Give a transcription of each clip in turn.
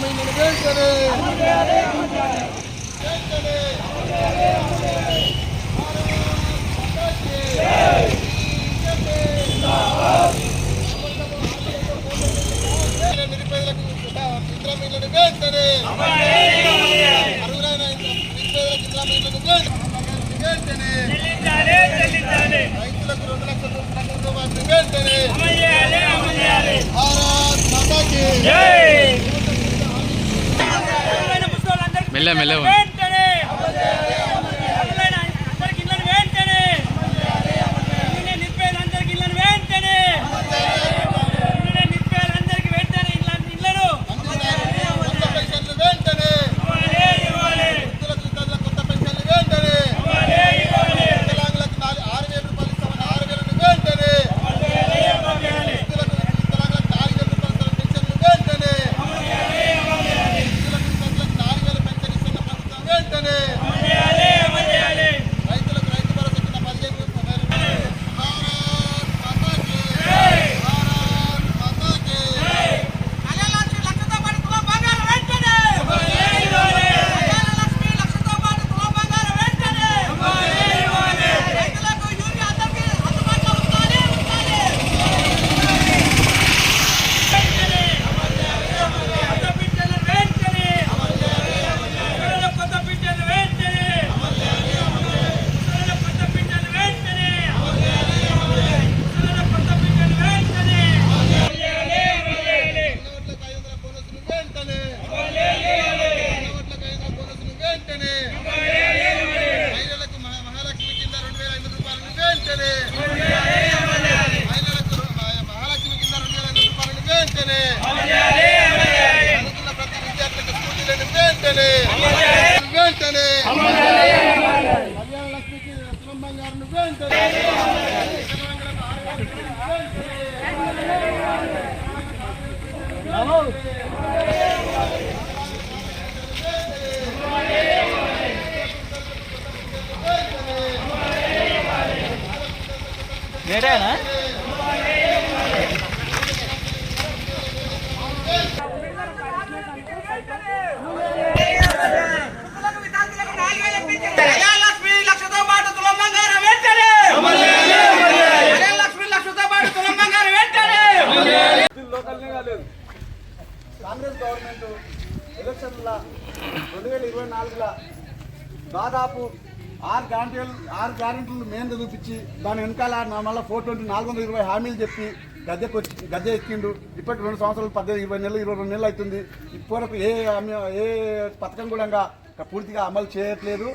ఇంద్రమీలను వెంటనే నిరుపేదలకు ఇంద్రమీలను వెంటనే అర్హులైన నిరుపేదలకు ఇంద్రమీలను వెంటనే రైతులకు రెండు లక్షల రూపాయల రుణమాఫీ వెంటనే భారత్ మాతాకి మెల్ల మెల్ల వెంటనే అసలైన అందరికి ఇళ్ళని వెంటనే ఇల్లునే నిరుపేదలందరికి ఇళ్ళని వెంటనే ఇల్లునే నిరుపేదలందరికి వెంటనే ఇళ్ళ- ఇళ్ళను కొత్త పెన్షన్లు వెంటనే ఇవ్వాలి, ఇవ్వాలి, వృద్ధులకు వితంతులకు కొత్త పెన్షన్లు వెంటనే ఇవ్వాలి, ఇవ్వాలి, వికలాంగులకు నాలుగు ఆరు వేల రూపాయలు ఇస్తామని ఆరు వేలను వెంటనే ఇవ్వాలి. వృద్ధులకు వికలాంగులకు నాలుగు వేల రూపాయలు పెన్షన్లు వెంటనే వృద్ధులకు వితంతులకు నాలుగు వేల పెన్షన్ ఇస్తున్న ప్రభుత్వం వెంటనే చేయాలి, అమలు చేయాలి. రైతులకు రైతు భరోసా కింద పదిహేను రూపాయలు భారత్ మాతాకి భారత్ మాతాకి కళ్యాణలక్ష్మి లక్షతో పాటు తులం బంగారం వెంటనే కళ్యాణలక్ష్మి లక్షతో పాటు తులం బంగారం వెంటనే రైతులకు యూరియా అందరికీ అందుబాటులో ఉండాలి ఉండాలి కొత్త పింఛన్లు వెంటనే పిల్లల కొత్త పింఛన్లు వెంటనే పిల్లల కొత్త పింఛన్లు వెంటనే పిల్లల కొత్త పింఛన్లు వెంటనే పిల్లవాట్లకు ఐదు వందల బోనస్లు వెంటనే పిల్లవాట్లకు ఐదు వందల బోనస్లు వెంటనే మహిళలకు మహా- మహాలక్ష్మి కింద రెండు వేల ఐదు రూపాయలు వెంటనే మహిళలకు మహా- మహాలక్ష్మి కింద రెండు వేల ఐదు రూపాయలు వెంటనే చదువుతున్న ప్రతి విద్యార్థులకు స్కూటీలను వెంటనే వెంటనే కళ్యాణ లక్ష్మికి తులం బంగారం వెంటనే వికలాంగులకు ఆరు వేల రూపాయలు వెంటనే వృద్ధులకు వితంతులకు నాలుగు వేల పెన్షన్ కళ్యాణలక్ష్మి లక్షతో పాటు తులం బంగారం వెంటనే కళ్యాణలక్ష్మి లక్షతో పాటు తులం బంగారం వెంటనే కాంగ్రెస్ గవర్నమెంట్ ఎలక్షన్ల రెండు వేల ఇరవై నాలుగులో దాదాపు ఆరు గ్యారంటీలు ఆరు గ్యారెంటీలు మెయిన్ చూపించి దాని వెనకాల నా మళ్ళీ ఫోర్ ట్వంటీ నాలుగు వందల ఇరవై హామీలు చెప్పి గద్దెకు వచ్చి గద్దె ఎక్కిండు. ఇప్పటికి రెండు సంవత్సరాలు పద్దెనిమిది ఇరవై నెలలు ఇరవై రెండు నెలలు అవుతుంది. ఇప్పటివరకు ఏ ఏ పథకం కూడా పూర్తిగా అమలు చేయట్లేదు.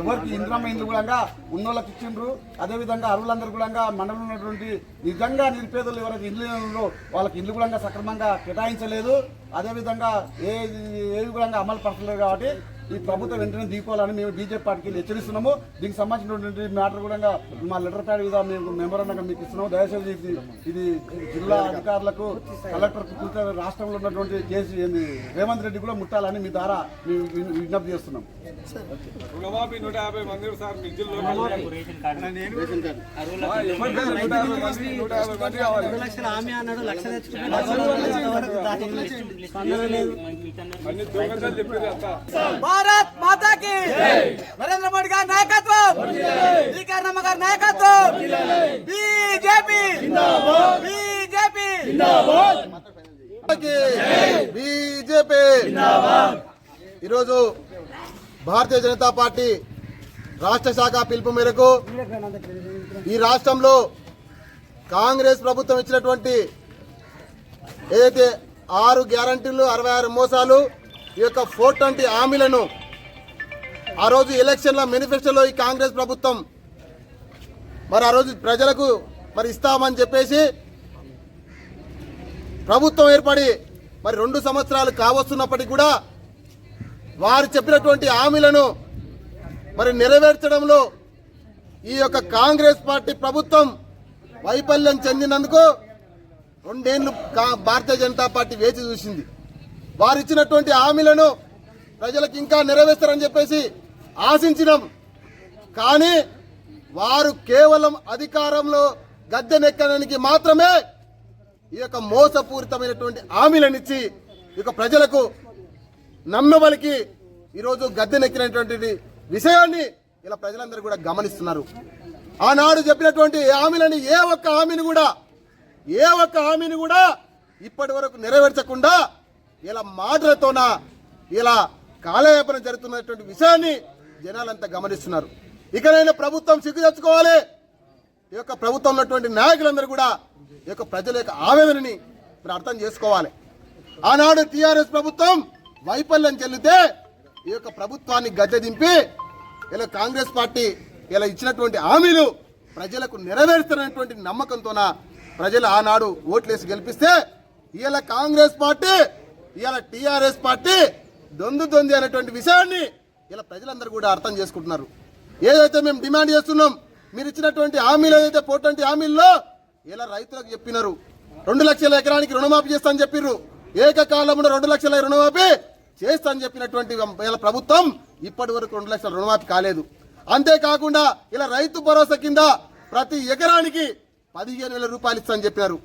ఎవరికి ఇంద్రమ్మ ఇండ్లు కూడా ఉన్నోళ్ళకి ఇచ్చిండ్రు. అదేవిధంగా అరువులందరూ కూడా మండలంలో ఉన్నటువంటి నిజంగా నిరుపేదలు ఎవరైతే ఇండ్లు ఉన్నారో వాళ్ళకి ఇల్లు కూడా సక్రమంగా కేటాయించలేదు. అదేవిధంగా ఏ ఏవి కూడా అమలు పరచలేదు కాబట్టి ఈ ప్రభుత్వం వెంటనే దిగిపోవాలని మేము బీజేపీ పార్టీకి హెచ్చరిస్తున్నాము దీనికి సంబంధించినటువంటి మ్యాటర్ కూడా మా లెటర్ ప్యాడ్ మీద మేము మెమోరండంగా మీకు ఇస్తున్నాము దయచేసి ఇది ఇది జిల్లా అధికారులకు కలెక్టర్ పూర్తి రాష్ట్రంలో ఉన్నటువంటి కేసు ఏంది రేవంత్ రెడ్డి కూడా ముట్టాలని మీ ద్వారా మేము విజ్ఞ- విజ్ఞప్తి చేస్తున్నాం రుణమాఫీ నూట యాభై మంది సార్ చెప్పారు భారత్ మాతాకి నరేంద్ర మోడీ గారి నాయకత్వం. శ్రీకరణమ్మ గారి నాయకత్వం. బీజేపీ బీజేపీ బీజేపీ ఈరోజు భారతీయ జనతా పార్టీ రాష్ట్ర శాఖ పిలుపు మేరకు ఈ రాష్ట్రంలో కాంగ్రెస్ ప్రభుత్వం ఇచ్చినటువంటి ఏదైతే ఆరు గ్యారంటీలు అరవై ఆరు మోసాలు ఈ యొక్క ఫోర్ ట్వంటీ హామీలను ఆ రోజు ఎలక్షన్ల మేనిఫెస్టోలో ఈ కాంగ్రెస్ ప్రభుత్వం మరి ఆ రోజు ప్రజలకు మరి ఇస్తామని చెప్పేసి ప్రభుత్వం ఏర్పడి మరి రెండు సంవత్సరాలు కావస్తున్నప్పటికీ కూడా వారు చెప్పినటువంటి హామీలను మరి నెరవేర్చడంలో ఈ యొక్క కాంగ్రెస్ పార్టీ ప్రభుత్వం వైఫల్యం చెందినందుకు రెండేళ్ళు కా- భారతీయ జనతా పార్టీ వేచి చూసింది. వారు ఇచ్చినటువంటి హామీలను ప్రజలకు ఇంకా నెరవేర్స్తారని చెప్పేసి ఆశించినాం. కానీ వారు కేవలం అధికారంలో గద్దెనెక్కడానికి మాత్రమే ఈ యొక్క మోసపూరితమైనటువంటి హామీలనిచ్చి యొక్క ప్రజలకు నమ్మవలికి ఈరోజు గద్దెనెక్కినటువంటి విషయాన్ని ఇలా ప్రజలందరూ కూడా గమనిస్తున్నారు. ఆనాడు చెప్పినటువంటి హామీలని ఏ ఒక్క హామీని కూడా ఏ ఒక్క హామీని కూడా ఇప్పటి వరకు నెరవేర్చకుండా ఇలా మాటలతోన ఇలా కాలయాపన జరుగుతున్నటువంటి విషయాన్ని జనాలంతా గమనిస్తున్నారు. ఇకనైనా ప్రభుత్వం సిగ్గు తెచ్చుకోవాలి. ఈ యొక్క ప్రభుత్వం ఉన్నటువంటి నాయకులందరూ కూడా ఈ యొక్క ప్రజల యొక్క ఆవేదనని మీరు అర్థం చేసుకోవాలి. ఆనాడు టీఆర్ఎస్ ప్రభుత్వం వైఫల్యం చెల్లితే ఈ యొక్క ప్రభుత్వాన్ని గద్దె దింపి ఇలా కాంగ్రెస్ పార్టీ ఇలా ఇచ్చినటువంటి హామీలు ప్రజలకు నెరవేరుస్తున్నటువంటి నమ్మకంతోన ప్రజలు ఆనాడు ఓట్లేసి గెలిపిస్తే ఇలా కాంగ్రెస్ పార్టీ ఇవాళ టీఆర్ఎస్ పార్టీ దొందు దొంది అనేటువంటి విషయాన్ని ఇలా ప్రజలందరూ కూడా అర్థం చేసుకుంటున్నారు. ఏదైతే మేము డిమాండ్ చేస్తున్నాం మీరు ఇచ్చినటువంటి హామీలు ఏదైతే పోటువంటి హామీల్లో ఇలా రైతులకు చెప్పినారు. రెండు లక్షల ఎకరానికి రుణమాఫీ చేస్తా అని చెప్పిర్రు. ఏకకాలంలో రెండు లక్షల రుణమాఫీ చేస్తా అని చెప్పినటువంటి ఇలా ప్రభుత్వం ఇప్పటి వరకు రెండు లక్షల రుణమాఫీ కాలేదు. అంతేకాకుండా ఇలా రైతు భరోసా కింద ప్రతి ఎకరానికి పదిహేను వేల రూపాయలు ఇస్తా అని చెప్పారు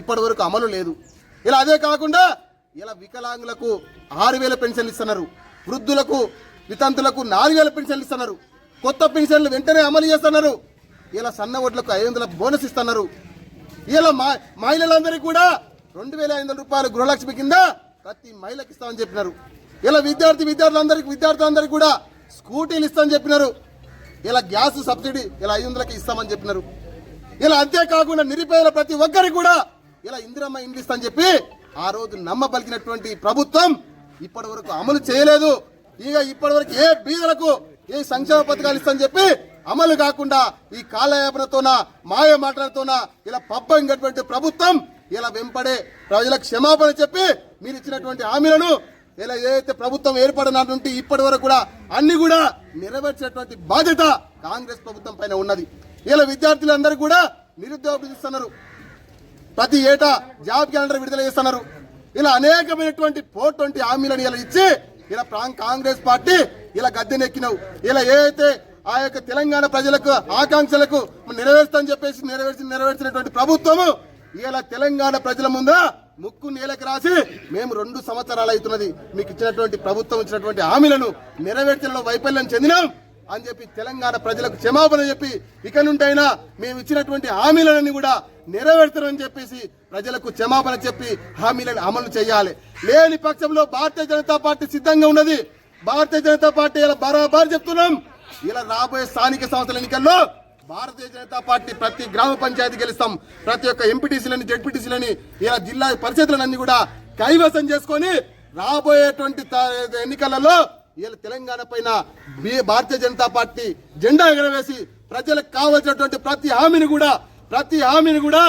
ఇప్పటి వరకు అమలు లేదు. ఇలా అదే కాకుండా ఇలా వికలాంగులకు ఆరు వేల పెన్షన్లు ఇస్తున్నారు. వృద్ధులకు వితంతులకు నాలుగు వేల పెన్షన్లు ఇస్తున్నారు. కొత్త పెన్షన్లు వెంటనే అమలు చేస్తున్నారు. ఇలా సన్న ఓట్లకు ఐదు వందల బోనస్ ఇస్తున్నారు. ఇలా మా మహిళలందరికీ కూడా రెండు వేల ఐదు వందల రూపాయలు గృహలక్ష్మి కింద ప్రతి మహిళకి ఇస్తామని చెప్పినారు. ఇలా విద్యార్థి విద్యార్థులందరికీ విద్యార్థులందరికీ కూడా స్కూటీలు ఇస్తామని చెప్పినారు. ఇలా గ్యాస్ సబ్సిడీ ఇలా ఐదు వందలకి ఇస్తామని చెప్పినారు. ఇలా అంతేకాకుండా నిరుపేదల ప్రతి ఒక్కరికి కూడా ఇలా ఇందిరమ్మ ఇండ్లు ఇస్తామని చెప్పి ఆ రోజు నమ్మబలికినటువంటి ప్రభుత్వం ఇప్పటి వరకు అమలు చేయలేదు. ఇక ఇప్పటి వరకు ఏ బీదలకు ఏ సంక్షేమ పథకాలు ఇస్తామని చెప్పి అమలు కాకుండా ఈ కాలయాపనతోన మాయ మాటలతోన ఇలా పబ్బం గడిపే ప్రభుత్వం ఇలా వెంపడే ప్రజల క్షమాపణ చెప్పి మీరు ఇచ్చినటువంటి హామీలను ఇలా ఏదైతే ప్రభుత్వం ఏర్పడినటువంటి ఇప్పటి వరకు కూడా అన్ని కూడా నెరవేర్చినటువంటి బాధ్యత కాంగ్రెస్ ప్రభుత్వం పైన ఉన్నది. ఇలా విద్యార్థులందరూ కూడా నిరుద్యోగ ఇస్తున్నారు ప్రతి ఏటా జాబ్ క్యాలెండర్ విడుదల చేస్తున్నారు. ఇలా అనేకమైనటువంటి ఫోర్ ట్వంటీ హామీలను ఇలా ఇచ్చి ఇలా కాంగ్రెస్ పార్టీ ఇలా గద్దెనెక్కినావు. ఇలా ఏదైతే ఆ యొక్క తెలంగాణ ప్రజలకు ఆకాంక్షలకు నెరవేరుస్తామని చెప్పేసి నెరవేర్చి నెరవేర్చినటువంటి ప్రభుత్వము ఇలా తెలంగాణ ప్రజల ముందు ముక్కు నేలకు రాసి మేము రెండు సంవత్సరాలు అవుతున్నది. మీకు ఇచ్చినటువంటి ప్రభుత్వం ఇచ్చినటువంటి హామీలను నెరవేర్చడంలో వైఫల్యం చెందినాం. అని చెప్పి తెలంగాణ ప్రజలకు క్షమాపణ చెప్పి ఇక నుండైనా మేము ఇచ్చినటువంటి హామీలను కూడా నెరవేర్తారని చెప్పేసి ప్రజలకు క్షమాపణ చెప్పి హామీలను అమలు చేయాలి. లేని పక్షంలో భారతీయ జనతా పార్టీ సిద్ధంగా ఉన్నది. భారతీయ జనతా పార్టీ ఇలా బరాబర్ చెప్తున్నాం. ఇలా రాబోయే స్థానిక సంస్థల ఎన్నికల్లో భారతీయ జనతా పార్టీ ప్రతి గ్రామ పంచాయతీ గెలుస్తాం. ప్రతి ఒక్క ఎంపీటీసీలని జడ్పీటీసీలని ఇలా జిల్లా పరిషత్లన్నీ కూడా కైవసం చేసుకొని రాబోయేటువంటి ఎన్నికలలో ఇలా తెలంగాణ పైన బి- భారతీయ జనతా పార్టీ జెండా ఎగరవేసి ప్రజలకు కావాల్సినటువంటి ప్రతి హామీని కూడా ప్రతి హామీని కూడా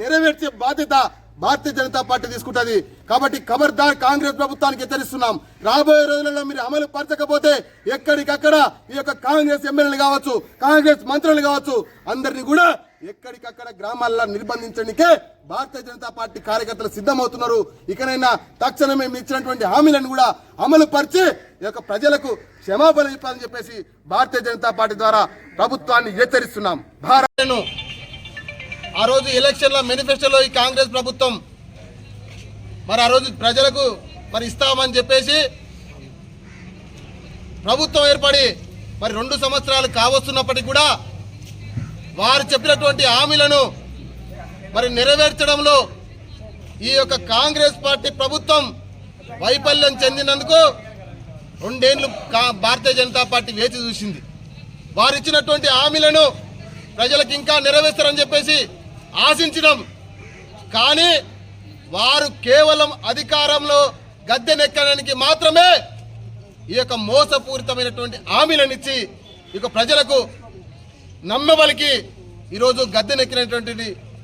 నెరవేర్చే బాధ్యత భారతీయ జనతా పార్టీ తీసుకుంటుంది. కాబట్టి ఖబర్దార్ కాంగ్రెస్ ప్రభుత్వానికి హెచ్చరిస్తున్నాం. రాబోయే రోజులలో మీరు అమలు పరచకపోతే ఎక్కడికక్కడ ఈ యొక్క కాంగ్రెస్ ఎమ్మెల్యేలు కావచ్చు కాంగ్రెస్ మంత్రులు కావచ్చు అందరినీ కూడా ఎక్కడికక్కడ గ్రామాల్లో నిర్బంధించడానికే భారతీయ జనతా పార్టీ కార్యకర్తలు సిద్ధమవుతున్నారు. ఇకనైనా తక్షణమే మేము ఇచ్చినటువంటి హామీలను కూడా అమలు పరిచి ఈ యొక్క ప్రజలకు క్షమాపణ చెప్పాలని చెప్పేసి భారతీయ జనతా పార్టీ ద్వారా ప్రభుత్వాన్ని హెచ్చరిస్తున్నాం. భారత్ ఆ రోజు ఎలక్షన్ల మేనిఫెస్టోలో ఈ కాంగ్రెస్ ప్రభుత్వం మరి ఆ రోజు ప్రజలకు మరి ఇస్తామని చెప్పేసి ప్రభుత్వం ఏర్పడి మరి రెండు సంవత్సరాలు కావస్తున్నప్పటికీ కూడా వారు చెప్పినటువంటి హామీలను మరి నెరవేర్చడంలో ఈ యొక్క కాంగ్రెస్ పార్టీ ప్రభుత్వం వైఫల్యం చెందినందుకు రెండేళ్ళు కా- భారతీయ జనతా పార్టీ వేచి చూసింది. వారు ఇచ్చినటువంటి హామీలను ప్రజలకు ఇంకా నెరవేర్స్తారని చెప్పేసి ఆశించడం కానీ వారు కేవలం అధికారంలో గద్దెనెక్కడానికి మాత్రమే ఈ యొక్క మోసపూరితమైనటువంటి హామీలనిచ్చి ఈ యొక్క ప్రజలకు నమ్మబలికి ఈరోజు గద్దెనెక్కినటువంటి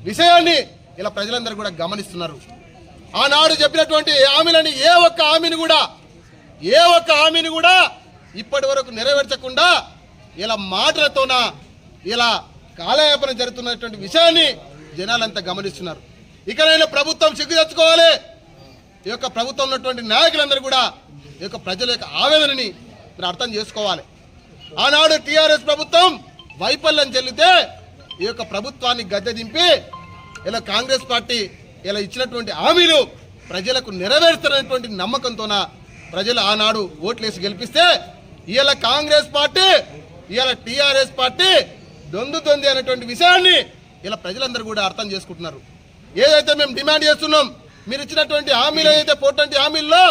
విషయాన్ని ఇలా ప్రజలందరూ కూడా గమనిస్తున్నారు. ఆనాడు చెప్పినటువంటి హామీలని ఏ ఒక్క హామీని కూడా ఏ ఒక్క హామీని కూడా ఇప్పటి వరకు నెరవేర్చకుండా ఇలా మాటలతోన ఇలా కాలయాపన జరుగుతున్నటువంటి విషయాన్ని జనాలంతా గమనిస్తున్నారు. ఇకనైనా ప్రభుత్వం సిగ్గు తెచ్చుకోవాలి. ఈ యొక్క ప్రభుత్వం ఉన్నటువంటి నాయకులందరూ కూడా ఈ యొక్క ప్రజల యొక్క ఆవేదనని మీరు అర్థం చేసుకోవాలి. ఆనాడు టీఆర్ఎస్ ప్రభుత్వం వైఫల్యం చెల్లితే ఈ యొక్క ప్రభుత్వాన్ని గద్దె దింపి ఇలా కాంగ్రెస్ పార్టీ ఇలా ఇచ్చినటువంటి హామీలు ప్రజలకు నెరవేరుస్తున్నటువంటి నమ్మకంతోన ప్రజలు ఆనాడు ఓట్లేసి గెలిపిస్తే ఇవాళ కాంగ్రెస్ పార్టీ ఇవాళ టీఆర్ఎస్ పార్టీ దొందు దొంది అనేటువంటి విషయాన్ని ఇలా ప్రజలందరూ కూడా అర్థం చేసుకుంటున్నారు. ఏదైతే మేము డిమాండ్ చేస్తున్నాం మీరు ఇచ్చినటువంటి హామీలు ఏదైతే పోటీ హామీల్లో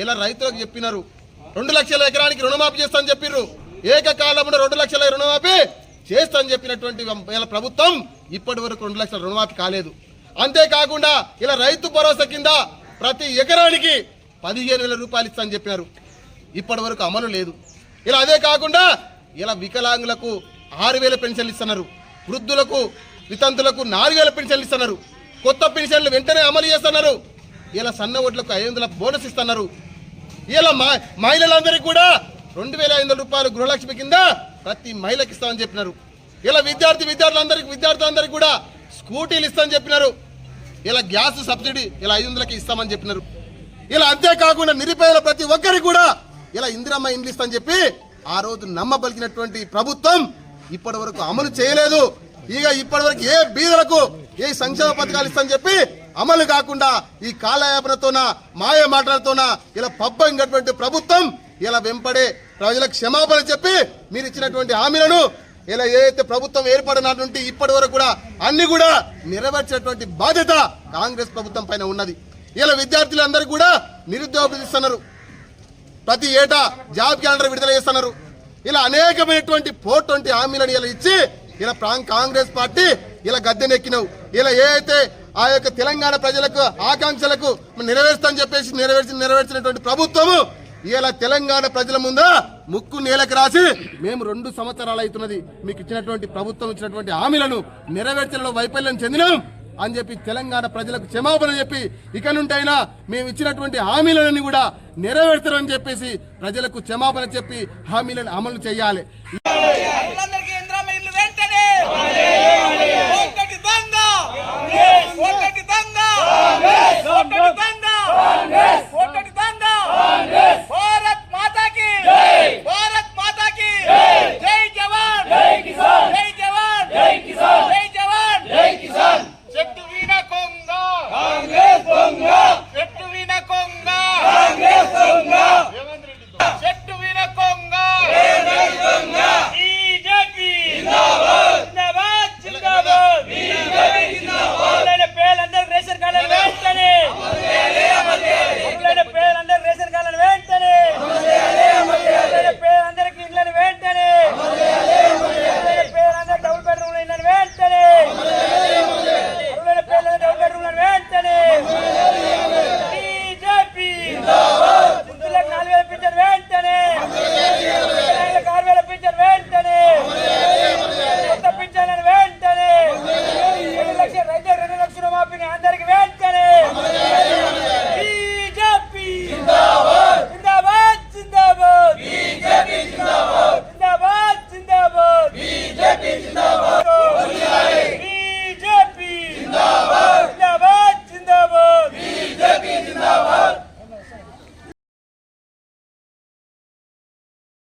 ఇలా రైతులకు చెప్పినారు. రెండు లక్షల ఎకరానికి రుణమాఫీ చేస్తామని చెప్పిర్రు. ఏకకాలంలో రెండు లక్షల రుణమాఫీ చేస్తామని చెప్పినటువంటి ఇలా ప్రభుత్వం ఇప్పటి వరకు రెండు లక్షల రుణమాఫీ కాలేదు. అంతేకాకుండా ఇలా రైతు భరోసా కింద ప్రతి ఎకరానికి పదిహేను వేల రూపాయలు ఇస్తామని చెప్పినారు. ఇప్పటి వరకు అమలు లేదు. ఇలా అదే కాకుండా ఇలా వికలాంగులకు ఆరు వేల పెన్షన్లు ఇస్తున్నారు. వృద్ధులకు వితంతులకు నాలుగు వేల పెన్షన్లు ఇస్తున్నారు. కొత్త పెన్షన్లు వెంటనే అమలు చేస్తున్నారు. ఇలా సన్న ఓట్లకు ఐదు వందల బోనస్ ఇస్తున్నారు. ఇలా మా మహిళలందరికీ కూడా రెండు వేల ఐదు వందల రూపాయలు గృహలక్ష్మి కింద ప్రతి మహిళకి ఇస్తామని చెప్పినారు. ఇలా విద్యార్థి విద్యార్థులందరికీ విద్యార్థులందరికీ కూడా స్కూటీలు ఇస్తామని చెప్పినారు. ఇలా గ్యాస్ సబ్సిడీ ఇలా ఐదు వందలకి ఇస్తామని చెప్పినారు. ఇలా అంతేకాకుండా నిరుపేదల ప్రతి ఒక్కరికి కూడా ఇలా ఇందిరమ్మ ఇండ్లు ఇస్తామని చెప్పి ఆ రోజు నమ్మబలికినటువంటి ప్రభుత్వం ఇప్పటి వరకు అమలు చేయలేదు. ఇక ఇప్పటి వరకు ఏ బీదలకు ఏ సంక్షేమ పథకాలు ఇస్తామని చెప్పి అమలు కాకుండా ఈ కాలయాపనతోన మాయ మాటలతోన ఇలా పబ్బం ప్రభుత్వం ఇలా వెంపడే ప్రజలకు క్షమాపణ చెప్పి మీరు ఇచ్చినటువంటి హామీలను ఇలా ఏదైతే ప్రభుత్వం ఏర్పడినటువంటి ఇప్పటి వరకు కూడా అన్ని కూడా నెరవేర్చినటువంటి బాధ్యత కాంగ్రెస్ ప్రభుత్వం పైన ఉన్నది. ఇలా విద్యార్థులందరూ కూడా నిరుద్యోగిస్తున్నారు ప్రతి ఏటా జాబ్ క్యాలెండర్ విడుదల చేస్తున్నారు. ఇలా అనేకమైనటువంటి ఫోర్ ట్వంటీ హామీలను ఇలా ఇచ్చి ఇలా ప్రాం- కాంగ్రెస్ పార్టీ ఇలా గద్దెనెక్కినవు. ఇలా ఏ అయితే ఆ యొక్క తెలంగాణ ప్రజలకు ఆకాంక్షలకు నెరవేరుస్తామని చెప్పేసి నెరవేర్చి నెరవేర్చినటువంటి ప్రభుత్వము ఇలా తెలంగాణ ప్రజల ముందు ముక్కు నేలకు రాసి మేము రెండు సంవత్సరాలు అవుతున్నది. మీకు ఇచ్చినటువంటి ప్రభుత్వం ఇచ్చినటువంటి హామీలను నెరవేర్చడంలో వైఫల్యం చెందినాం. అని చెప్పి తెలంగాణ ప్రజలకు క్షమాపణ చెప్పి ఇక నుండి అయినా మేము ఇచ్చినటువంటి హామీలను కూడా నెరవేర్తారని చెప్పేసి ప్రజలకు క్షమాపణ చెప్పి హామీలను అమలు చేయాలి. రైతులందరికీ